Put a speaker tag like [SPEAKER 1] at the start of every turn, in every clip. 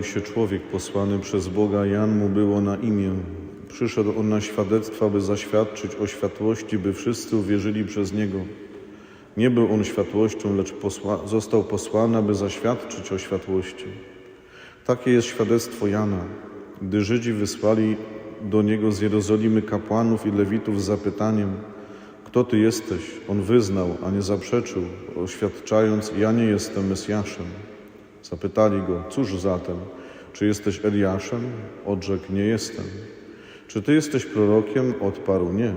[SPEAKER 1] Pojawił się człowiek posłany przez Boga, Jan mu było na imię. Przyszedł on na świadectwa, by zaświadczyć o światłości, by wszyscy uwierzyli przez niego. Nie był on światłością, lecz posła, został posłany, aby zaświadczyć o światłości. Takie jest świadectwo Jana. Gdy Żydzi wysłali do niego z Jerozolimy kapłanów i lewitów z zapytaniem, kto ty jesteś? On wyznał, a nie zaprzeczył, oświadczając, ja nie jestem Mesjaszem. Zapytali go, cóż zatem, czy jesteś Eliaszem? Odrzekł, nie jestem. Czy ty jesteś prorokiem? Odparł, nie.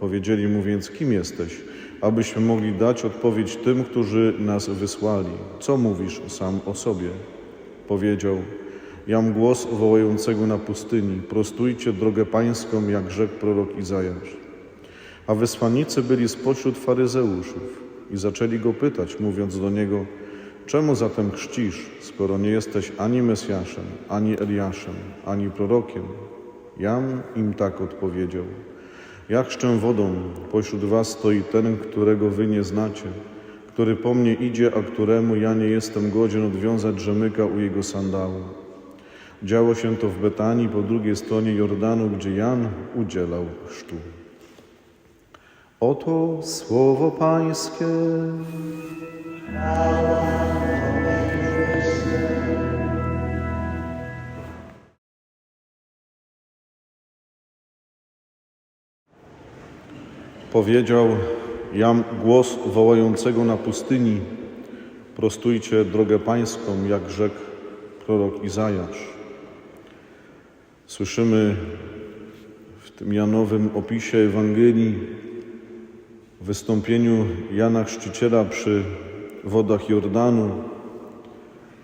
[SPEAKER 1] Powiedzieli mu więc, kim jesteś? Abyśmy mogli dać odpowiedź tym, którzy nas wysłali. Co mówisz sam o sobie? Powiedział, jam głos wołającego na pustyni, prostujcie drogę pańską, jak rzekł prorok Izajasz. A wysłannicy byli spośród faryzeuszów i zaczęli go pytać, mówiąc do niego, czemu zatem chrzcisz, skoro nie jesteś ani Mesjaszem, ani Eliaszem, ani prorokiem? Jam im tak odpowiedział. Ja chrzczę wodą, pośród was stoi ten, którego wy nie znacie, który po mnie idzie, a któremu ja nie jestem godzien odwiązać rzemyka u jego sandału. Działo się to w Betanii po drugiej stronie Jordanu, gdzie Jan udzielał chrztu. Oto słowo Pańskie. Powiedział Jam głos wołającego na pustyni, prostujcie drogę pańską, jak rzekł prorok Izajasz. Słyszymy w tym Janowym opisie Ewangelii, w wystąpieniu Jana Chrzciciela przy wodach Jordanu,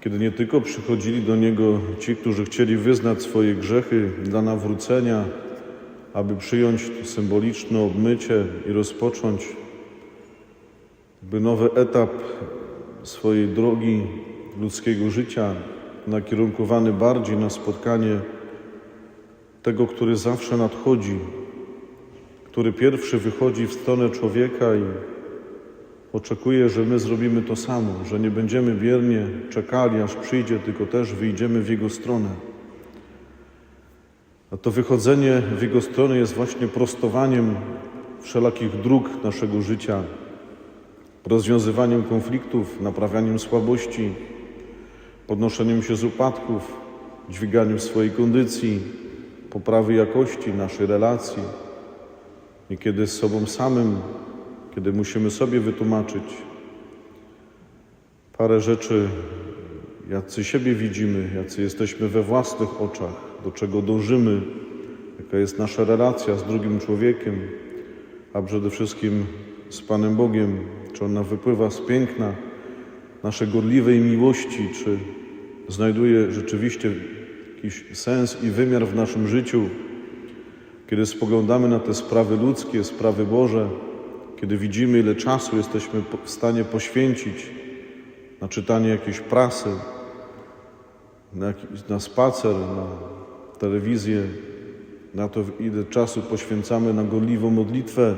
[SPEAKER 1] kiedy nie tylko przychodzili do Niego ci, którzy chcieli wyznać swoje grzechy dla nawrócenia, aby przyjąć to symboliczne obmycie i rozpocząć by nowy etap swojej drogi ludzkiego życia, nakierunkowany bardziej na spotkanie tego, który zawsze nadchodzi, który pierwszy wychodzi w stronę człowieka i oczekuje, że my zrobimy to samo, że nie będziemy biernie czekali, aż przyjdzie, tylko też wyjdziemy w Jego stronę. A to wychodzenie w Jego stronę jest właśnie prostowaniem wszelakich dróg naszego życia, rozwiązywaniem konfliktów, naprawianiem słabości, podnoszeniem się z upadków, dźwiganiem swojej kondycji, poprawy jakości naszej relacji. Niekiedy z sobą samym, kiedy musimy sobie wytłumaczyć parę rzeczy, jacy siebie widzimy, jacy jesteśmy we własnych oczach, do czego dążymy, jaka jest nasza relacja z drugim człowiekiem, a przede wszystkim z Panem Bogiem, czy ona wypływa z piękna naszej gorliwej miłości, czy znajduje rzeczywiście jakiś sens i wymiar w naszym życiu, kiedy spoglądamy na te sprawy ludzkie, sprawy Boże, kiedy widzimy, ile czasu jesteśmy w stanie poświęcić na czytanie jakiejś prasy, na, jakiś, na spacer, na telewizję, na to, ile czasu poświęcamy na gorliwą modlitwę,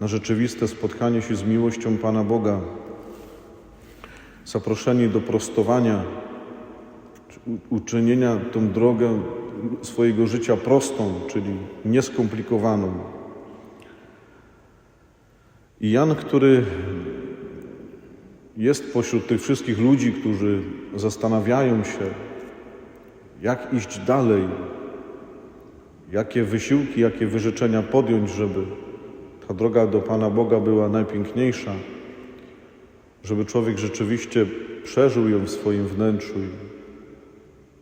[SPEAKER 1] na rzeczywiste spotkanie się z miłością Pana Boga, zaproszeni do prostowania, uczynienia tą drogę swojego życia prostą, czyli nieskomplikowaną. I Jan, który jest pośród tych wszystkich ludzi, którzy zastanawiają się, jak iść dalej, jakie wysiłki, jakie wyrzeczenia podjąć, żeby ta droga do Pana Boga była najpiękniejsza, żeby człowiek rzeczywiście przeżył ją w swoim wnętrzu i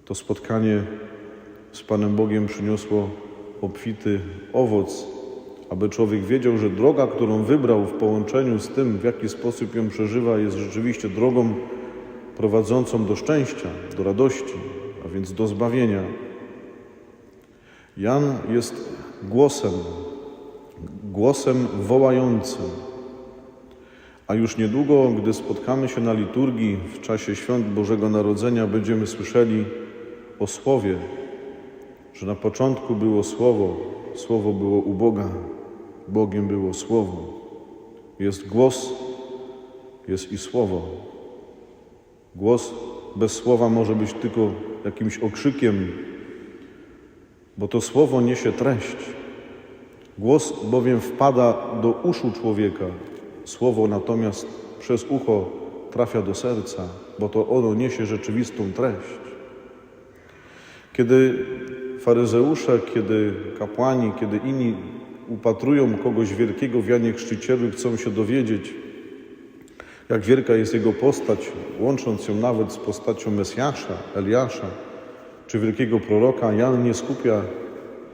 [SPEAKER 1] to spotkanie z Panem Bogiem przyniosło obfity owoc, aby człowiek wiedział, że droga, którą wybrał w połączeniu z tym, w jaki sposób ją przeżywa, jest rzeczywiście drogą prowadzącą do szczęścia, do radości, a więc do zbawienia. Jan jest głosem, głosem wołającym. A już niedługo, gdy spotkamy się na liturgii w czasie świąt Bożego Narodzenia, będziemy słyszeli o Słowie, że na początku było Słowo, Słowo było u Boga, Bogiem było Słowo. Jest głos, jest i słowo. Głos bez słowa może być tylko jakimś okrzykiem, bo to słowo niesie treść. Głos bowiem wpada do uszu człowieka, słowo natomiast przez ucho trafia do serca, bo to ono niesie rzeczywistą treść. Kiedy faryzeusze, kiedy kapłani, kiedy inni upatrują kogoś wielkiego w Janie Chrzcicielu i chcą się dowiedzieć, jak wielka jest jego postać, łącząc ją nawet z postacią Mesjasza, Eliasza czy wielkiego proroka, Jan nie skupia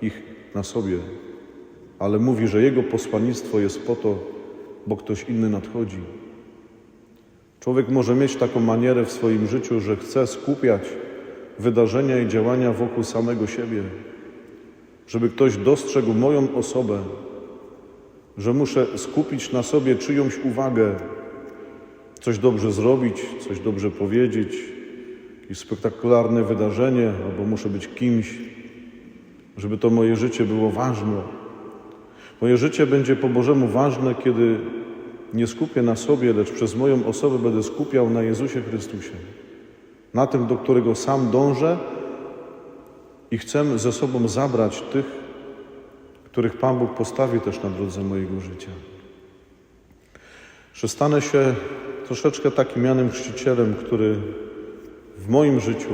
[SPEAKER 1] ich na sobie, ale mówi, że jego posłannictwo jest po to, bo ktoś inny nadchodzi. Człowiek może mieć taką manierę w swoim życiu, że chce skupiać wydarzenia i działania wokół samego siebie, żeby ktoś dostrzegł moją osobę, że muszę skupić na sobie czyjąś uwagę, coś dobrze zrobić, coś dobrze powiedzieć, jakieś spektakularne wydarzenie, albo muszę być kimś, żeby to moje życie było ważne. Moje życie będzie po Bożemu ważne, kiedy nie skupię na sobie, lecz przez moją osobę będę skupiał na Jezusie Chrystusie, na tym, do którego sam dążę i chcę ze sobą zabrać tych, których Pan Bóg postawi też na drodze mojego życia. Że stanę się troszeczkę takim Janem Chrzcicielem, który w moim życiu,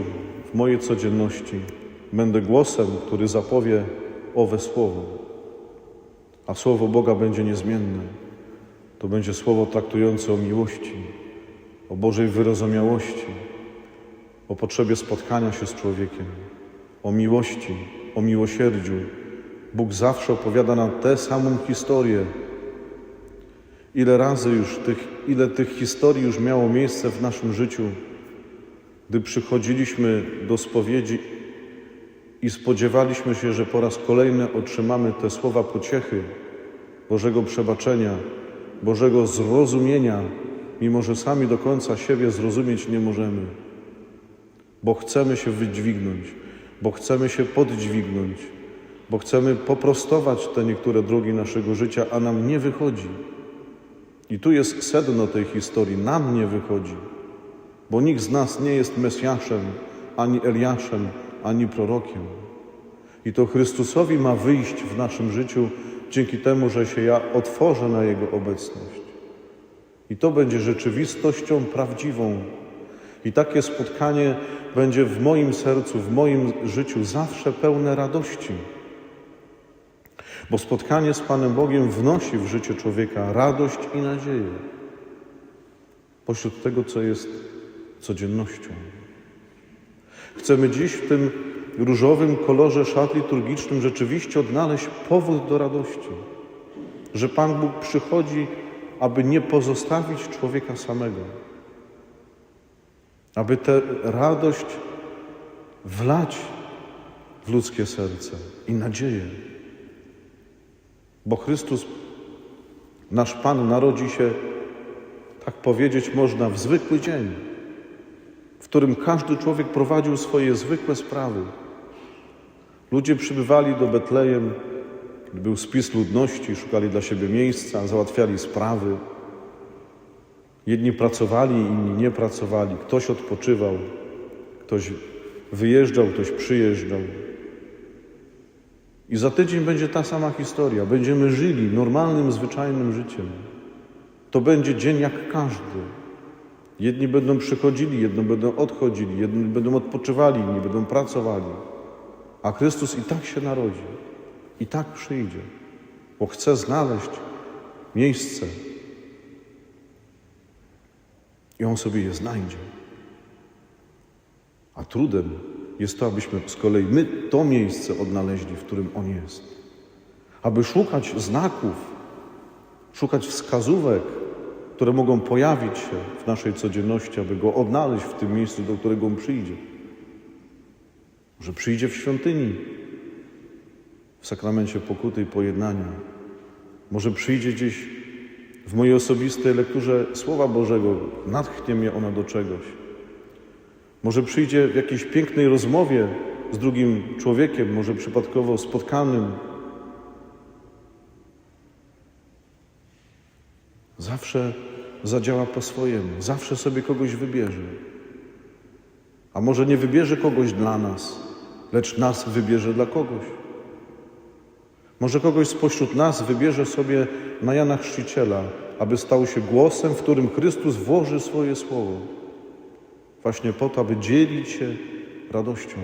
[SPEAKER 1] w mojej codzienności będę głosem, który zapowie owe słowo. A słowo Boga będzie niezmienne. To będzie słowo traktujące o miłości, o Bożej wyrozumiałości, o potrzebie spotkania się z człowiekiem, o miłości, o miłosierdziu. Bóg zawsze opowiada nam tę samą historię. Ile razy już tych, ile tych historii już miało miejsce w naszym życiu, gdy przychodziliśmy do spowiedzi i spodziewaliśmy się, że po raz kolejny otrzymamy te słowa pociechy, Bożego przebaczenia, Bożego zrozumienia, mimo że sami do końca siebie zrozumieć nie możemy, bo chcemy się wydźwignąć, bo chcemy się poddźwignąć, bo chcemy poprostować te niektóre drogi naszego życia, a nam nie wychodzi. I tu jest sedno tej historii. Nam nie wychodzi, bo nikt z nas nie jest Mesjaszem, ani Eliaszem, ani prorokiem. I to Chrystusowi ma wyjść w naszym życiu dzięki temu, że się ja otworzę na Jego obecność. I to będzie rzeczywistością prawdziwą. I takie spotkanie będzie w moim sercu, w moim życiu zawsze pełne radości. Bo spotkanie z Panem Bogiem wnosi w życie człowieka radość i nadzieję. Pośród tego, co jest codziennością. Chcemy dziś w tym różowym kolorze szat liturgicznym rzeczywiście odnaleźć powód do radości, że Pan Bóg przychodzi, aby nie pozostawić człowieka samego, aby tę radość wlać w ludzkie serce i nadzieję. Bo Chrystus, nasz Pan, narodzi się, tak powiedzieć można, w zwykły dzień, w którym każdy człowiek prowadził swoje zwykłe sprawy. Ludzie przybywali do Betlejem, był spis ludności, szukali dla siebie miejsca, załatwiali sprawy. Jedni pracowali, inni nie pracowali. Ktoś odpoczywał, ktoś wyjeżdżał, ktoś przyjeżdżał. I za tydzień będzie ta sama historia. Będziemy żyli normalnym, zwyczajnym życiem. To będzie dzień jak każdy. Jedni będą przychodzili, jedni będą odchodzili, jedni będą odpoczywali, inni będą pracowali. A Chrystus i tak się narodzi, i tak przyjdzie, bo chce znaleźć miejsce. I On sobie je znajdzie. A trudem jest to, abyśmy z kolei my to miejsce odnaleźli, w którym On jest. Aby szukać znaków, szukać wskazówek, które mogą pojawić się w naszej codzienności, aby Go odnaleźć w tym miejscu, do którego On przyjdzie. Może przyjdzie w świątyni, w sakramencie pokuty i pojednania. Może przyjdzie gdzieś w mojej osobistej lekturze Słowa Bożego, natchnie mnie ona do czegoś. Może przyjdzie w jakiejś pięknej rozmowie z drugim człowiekiem, może przypadkowo spotkanym. Zawsze zadziała po swojemu, zawsze sobie kogoś wybierze. A może nie wybierze kogoś dla nas, lecz nas wybierze dla kogoś. Może kogoś spośród nas wybierze sobie na Jana Chrzciciela, aby stał się głosem, w którym Chrystus włoży swoje słowo. Właśnie po to, aby dzielić się radością,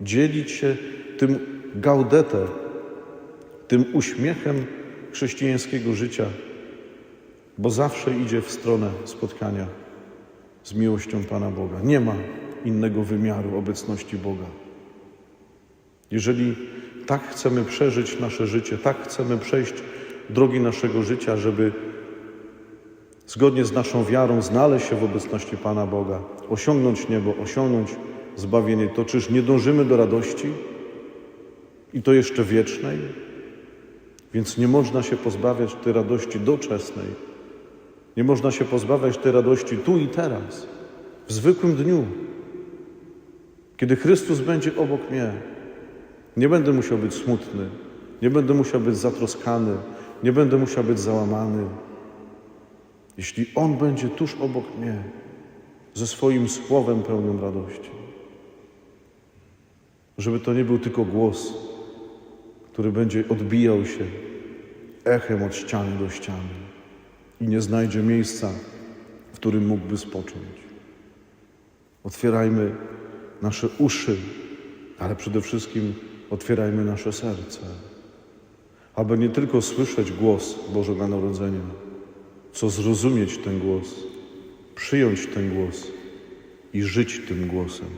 [SPEAKER 1] dzielić się tym gaudete, tym uśmiechem chrześcijańskiego życia, bo zawsze idzie w stronę spotkania z miłością Pana Boga. Nie ma innego wymiaru obecności Boga. Jeżeli tak chcemy przeżyć nasze życie, tak chcemy przejść drogi naszego życia, żeby zgodnie z naszą wiarą znaleźć się w obecności Pana Boga, osiągnąć niebo, osiągnąć zbawienie, to czyż nie dążymy do radości i to jeszcze wiecznej? Więc nie można się pozbawiać tej radości doczesnej. Nie można się pozbawiać tej radości tu i teraz, w zwykłym dniu, kiedy Chrystus będzie obok mnie. Nie będę musiał być smutny, nie będę musiał być zatroskany, nie będę musiał być załamany. Jeśli On będzie tuż obok mnie, ze swoim słowem pełnym radości. Żeby to nie był tylko głos, który będzie odbijał się echem od ściany do ściany i nie znajdzie miejsca, w którym mógłby spocząć. Otwierajmy nasze uszy, ale przede wszystkim otwierajmy nasze serce, aby nie tylko słyszeć głos Bożego Narodzenia, co zrozumieć ten głos, przyjąć ten głos i żyć tym głosem.